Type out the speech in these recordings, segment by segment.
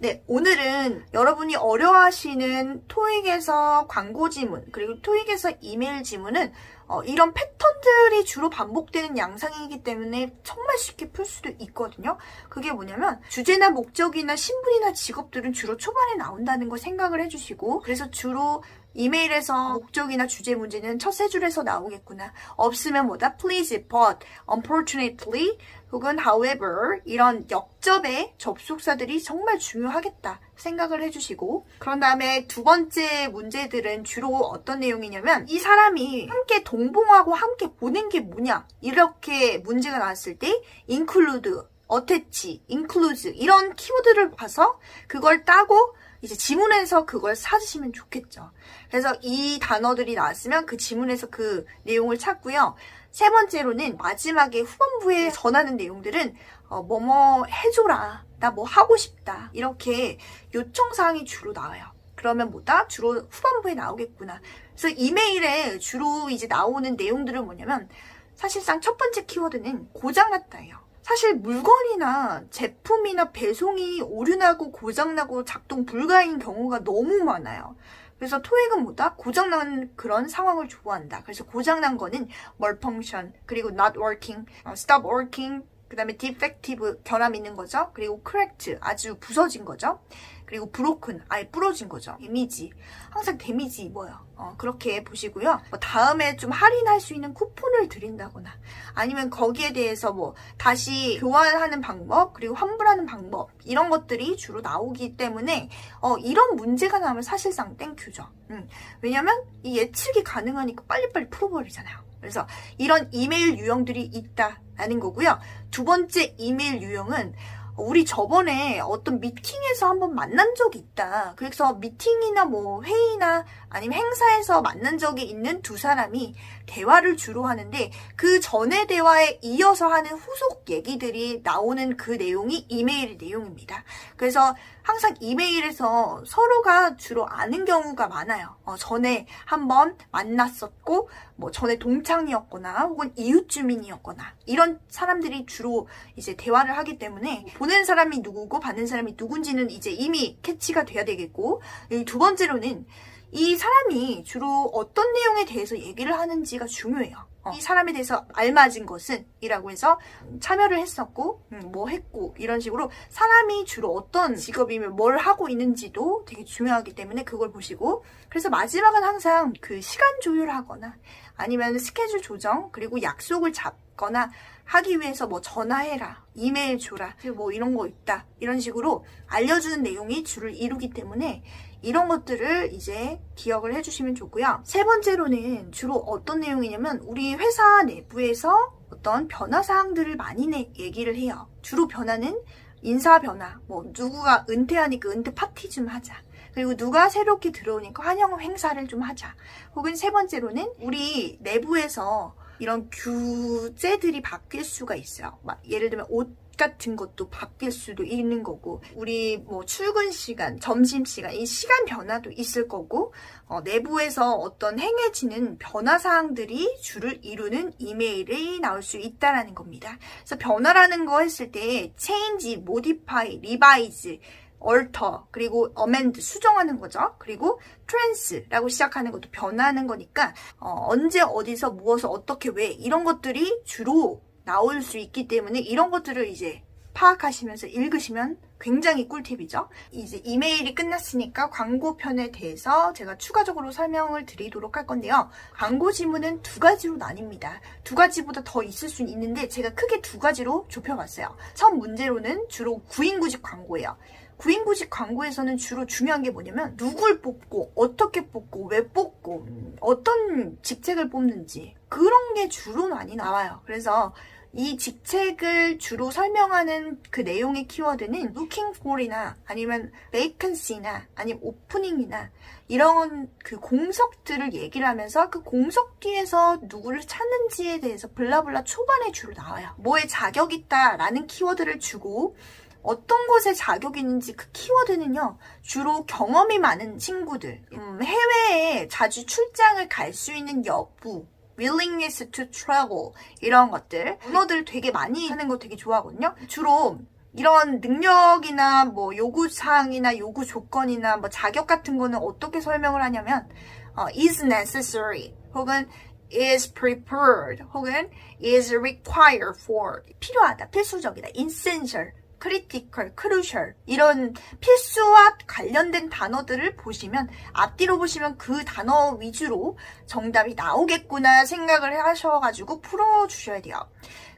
네, 오늘은 여러분이 어려워하시는 토익에서 광고 지문, 그리고 토익에서 이메일 지문은 어, 이런 패턴들이 주로 반복되는 양상이기 때문에 정말 쉽게 풀 수도 있거든요. 그게 뭐냐면 주제나 목적이나 신분이나 직업들은 주로 초반에 나온다는 걸 생각을 해주시고 그래서 주로 이메일에서 목적이나 주제 문제는 첫 세 줄에서 나오겠구나. 없으면 뭐다? please, but, unfortunately, 혹은 however 이런 역접의 접속사들이 정말 중요하겠다 생각을 해주시고 그런 다음에 두 번째 문제들은 주로 어떤 내용이냐면 이 사람이 함께 동봉하고 함께 보는 게 뭐냐 이렇게 문제가 나왔을 때 include, attach, include 이런 키워드를 봐서 그걸 따고 이제 지문에서 그걸 찾으시면 좋겠죠. 그래서 이 단어들이 나왔으면 그 지문에서 그 내용을 찾고요. 세 번째로는 마지막에 후반부에 전하는 내용들은 어, 뭐뭐 해줘라. 나 뭐 하고 싶다. 이렇게 요청사항이 주로 나와요. 그러면 뭐다? 주로 후반부에 나오겠구나. 그래서 이메일에 주로 이제 나오는 내용들은 뭐냐면 사실상 첫 번째 키워드는 고장났다예요. 사실 물건이나 제품이나 배송이 오류나고 고장나고 작동 불가인 경우가 너무 많아요. 그래서 토익은 뭐다? 고장난 그런 상황을 좋아한다. 그래서 고장난 거는 malfunction, 그리고 not working, 어, stop working, 그 다음에 defective, 결함 있는 거죠. 그리고 correct, 아주 부서진 거죠. 그리고 broken, 아예 부러진 거죠. 데미지, 항상 데미지 입어요. 어, 그렇게 보시고요. 뭐 다음에 좀 할인할 수 있는 쿠폰을 드린다거나 아니면 거기에 대해서 뭐 다시 교환하는 방법 그리고 환불하는 방법 이런 것들이 주로 나오기 때문에 어, 이런 문제가 나오면 사실상 땡큐죠. 음, 왜냐면 이 예측이 가능하니까 빨리빨리 풀어버리잖아요. 그래서 이런 이메일 유형들이 있다라는 거고요. 두 번째 이메일 유형은 우리 저번에 어떤 미팅에서 한번 만난 적이 있다. 그래서 미팅이나 뭐 회의나 아니면 행사에서 만난 적이 있는 두 사람이 대화를 주로 하는데 그 전의 대화에 이어서 하는 후속 얘기들이 나오는 그 내용이 이메일 내용입니다. 그래서 항상 이메일에서 서로가 주로 아는 경우가 많아요. 어, 전에 한번 만났었고, 뭐 전에 동창이었거나 혹은 이웃 주민이었거나 이런 사람들이 주로 이제 대화를 하기 때문에 보낸 사람이 누구고 받는 사람이 누군지는 이제 이미 캐치가 돼야 되겠고, 이두 번째로는 이 사람이 주로 어떤 내용에 대해서 얘기를 하는지가 중요해요. 어, 이 사람에 대해서 알맞은 것은 이라고 해서 참여를 했었고 음, 뭐 했고 이런 식으로 사람이 주로 어떤 직업이면 뭘 하고 있는지도 되게 중요하기 때문에 그걸 보시고 그래서 마지막은 항상 그 시간 조율하거나 아니면 스케줄 조정 그리고 약속을 잡 거나 하기 위해서 뭐 전화해라 이메일 줘라 뭐 이런 거 있다 이런 식으로 알려주는 내용이 주를 이루기 때문에 이런 것들을 이제 기억을 해주시면 좋고요. 세 번째로는 주로 어떤 내용이냐면 우리 회사 내부에서 어떤 변화 사항들을 많이 내, 얘기를 해요. 주로 변화는 인사 변화, 뭐 누구가 은퇴하니까 은퇴 파티 좀 하자. 그리고 누가 새롭게 들어오니까 환영 행사를 좀 하자. 혹은 세 번째로는 우리 내부에서 이런 규제들이 바뀔 수가 있어요. 막 예를 들면 옷 같은 것도 바뀔 수도 있는 거고 우리 뭐 출근 시간, 점심 시간 이 시간 변화도 있을 거고 어, 내부에서 어떤 행해지는 변화 사항들이 주를 이루는 이메일이 나올 수 있다라는 겁니다. 그래서 변화라는 거 했을 때 change, modify, revise alter 그리고 amend 수정하는 거죠. 그리고 trans라고 시작하는 것도 변하는 거니까 어, 언제 어디서 무엇을 어떻게 왜 이런 것들이 주로 나올 수 있기 때문에 이런 것들을 이제 파악하시면서 읽으시면 굉장히 꿀팁이죠. 이제 이메일이 끝났으니까 광고편에 대해서 제가 추가적으로 설명을 드리도록 할 건데요. 광고 지문은 두 가지로 나뉩니다. 두 가지보다 더 있을 수는 있는데 제가 크게 두 가지로 좁혀봤어요. 첫 문제로는 주로 구인구직 광고예요. 구인구직 광고에서는 주로 중요한 게 뭐냐면 누굴 뽑고 어떻게 뽑고 왜 뽑고 어떤 직책을 뽑는지 그런 게 주로 많이 나와요. 그래서 이 직책을 주로 설명하는 그 내용의 키워드는 looking for이나 아니면 vacancy나 아니면 opening이나 이런 그 공석들을 얘기를 하면서 그 공석 뒤에서 누구를 찾는지에 대해서 블라블라 초반에 주로 나와요. 뭐에 자격 있다라는 키워드를 주고 어떤 곳에 자격이 있는지 그 키워드는요, 주로 경험이 많은 친구들, 음, 해외에 자주 출장을 갈 수 있는 여부, willingness to travel 이런 것들. 언어들 되게 많이 하는 거 되게 좋아하거든요. 주로 이런 능력이나 뭐 요구 사항이나 요구 조건이나 뭐 자격 같은 거는 어떻게 설명을 하냐면 어, is necessary 혹은 is prepared 혹은 is required for. 필요하다 필수적이다. essential critical, crucial 이런 필수와 관련된 단어들을 보시면 앞뒤로 보시면 그 단어 위주로 정답이 나오겠구나 생각을 하셔가지고 풀어주셔야 돼요.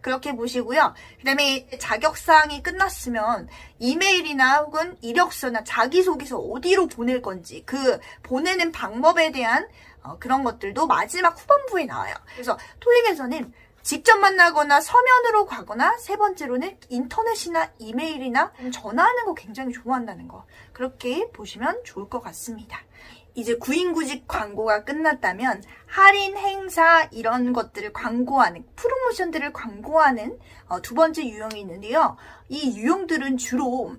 그렇게 보시고요. 그 다음에 자격사항이 끝났으면 이메일이나 혹은 이력서나 자기소개서 어디로 보낼 건지 그 보내는 방법에 대한 어, 그런 것들도 마지막 후반부에 나와요. 그래서 토익에서는 직접 만나거나 서면으로 가거나 세 번째로는 인터넷이나 이메일이나 전화하는 거 굉장히 좋아한다는 거 그렇게 보시면 좋을 것 같습니다. 이제 구인구직 광고가 끝났다면 할인 행사 이런 것들을 광고하는 프로모션들을 광고하는 어, 두 번째 유형이 있는데요. 이 유형들은 주로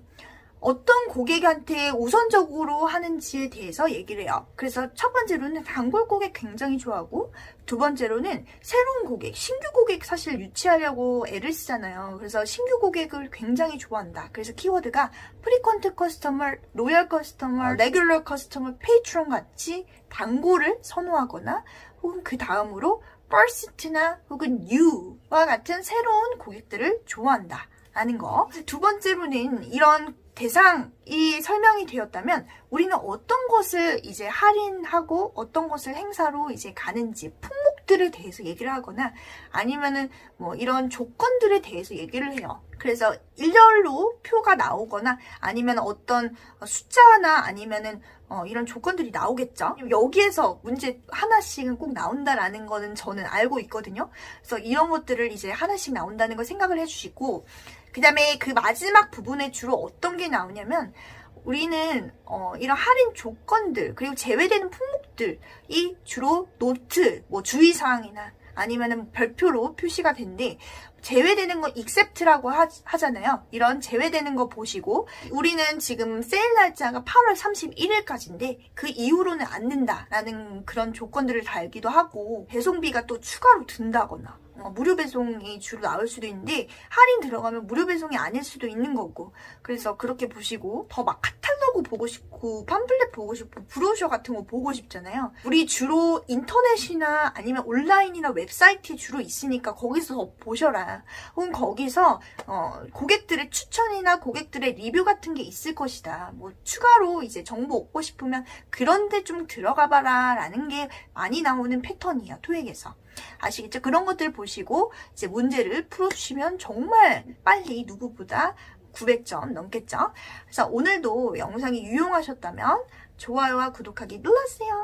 어떤 고객한테 우선적으로 하는지에 대해서 얘기를 해요. 그래서 첫 번째로는 단골 고객 굉장히 좋아하고 두 번째로는 새로운 고객, 신규 고객 사실 유치하려고 애를 쓰잖아요. 그래서 신규 고객을 굉장히 좋아한다. 그래서 키워드가 프리퀀트 커스터머, 로열 커스터머, 레귤러 커스터머, 페이트론 같이 단골을 선호하거나 혹은 그 다음으로 퍼시트나 혹은 뉴와 같은 새로운 고객들을 좋아한다. 라는 거. 두 번째로는 이런 대상이 설명이 되었다면 우리는 어떤 것을 이제 할인하고 어떤 것을 행사로 이제 가는지 품목 들에 대해서 얘기를 하거나 아니면은 뭐 이런 조건들에 대해서 얘기를 해요. 그래서 일렬로 표가 나오거나 아니면 어떤 숫자나 아니면은 어, 이런 조건들이 나오겠죠. 여기에서 문제 하나씩은 꼭 나온다라는 거는 저는 알고 있거든요. 그래서 이런 것들을 이제 하나씩 나온다는 걸 생각을 해주시고 그 다음에 그 마지막 부분에 주로 어떤 게 나오냐면 우리는 어, 이런 할인 조건들 그리고 제외되는 품목들이 주로 노트, 뭐 주의사항이나 아니면은 별표로 표시가 된데 제외되는 거 accept라고 하, 하잖아요. 이런 제외되는 거 보시고 우리는 지금 세일 날짜가 8월 31일까지인데 그 이후로는 안 된다라는 그런 조건들을 달기도 하고 배송비가 또 추가로 든다거나 어, 무료 배송이 주로 나올 수도 있는데 할인 들어가면 무료 배송이 아닐 수도 있는 거고. 그래서 그렇게 보시고 더 막 카탈로그 보고 싶고 팜플렛 보고 싶고 브로셔 같은 거 보고 싶잖아요. 우리 주로 인터넷이나 아니면 온라인이나 웨브사이트에 주로 있으니까 거기서 더 보셔라 혹은 거기서 어, 고객들의 추천이나 고객들의 리뷰 같은 게 있을 것이다 뭐 추가로 이제 정보 얻고 싶으면 그런데 좀 들어가 봐라 라는 게 많이 나오는 패턴이에요 토익에서 아시겠죠? 그런 것들 보시고 이제 문제를 풀어주시면 정말 빨리 누구보다 900점 넘겠죠? 그래서 오늘도 영상이 유용하셨다면 좋아요와 구독하기 눌러주세요.